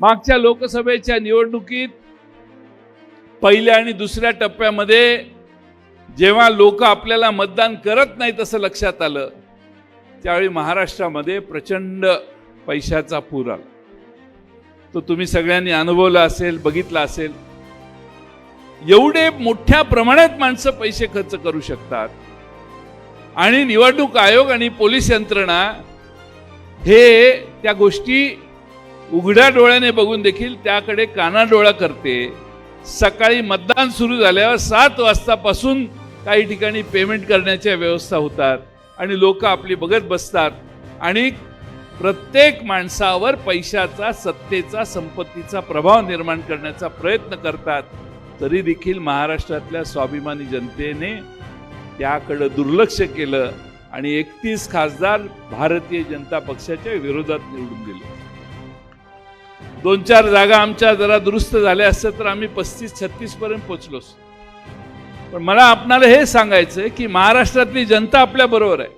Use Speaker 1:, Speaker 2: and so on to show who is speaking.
Speaker 1: मागच्या लोकसभेच्या निवडणुकीत पहिल्या आणि दुसऱ्या टप्प्यामध्ये जेव्हा लोक आपल्याला मतदान करत नाहीत असं लक्षात आलं त्यावेळी महाराष्ट्रामध्ये प्रचंड पैशाचा पूर आला. तो तुम्ही सगळ्यांनी अनुभवला असेल बघितला असेल. एवढे मोठ्या प्रमाणात माणसं पैसे खर्च करू शकतात. आणि निवडणूक आयोग आणि पोलीस यंत्रणा हे त्या गोष्टी उघड्या डोळ्याने बघून देखील त्याकडे कानाडोळा करते. सकाळी मतदान सुरू झाल्यावर सात वाजतापासून काही ठिकाणी पेमेंट करण्याच्या व्यवस्था होतात आणि लोक आपली बघत बसतात आणि प्रत्येक माणसावर पैशाचा सत्तेचा संपत्तीचा प्रभाव निर्माण करण्याचा प्रयत्न करतात. तरी देखील महाराष्ट्रातल्या स्वाभिमानी जनतेने त्याकडं दुर्लक्ष केलं आणि एकतीस खासदार भारतीय जनता पक्षाच्या विरोधात निवडून गेले. दोन चार जागा आमच्या जरा दुरुस्त झाल्या असत्या तर आम्ही पस्तीस छत्तीस पर्यंत पोहोचलो पण मला आपणाला हे सांगायचं की महाराष्ट्रातली जनता आपल्या बरोबर आहे.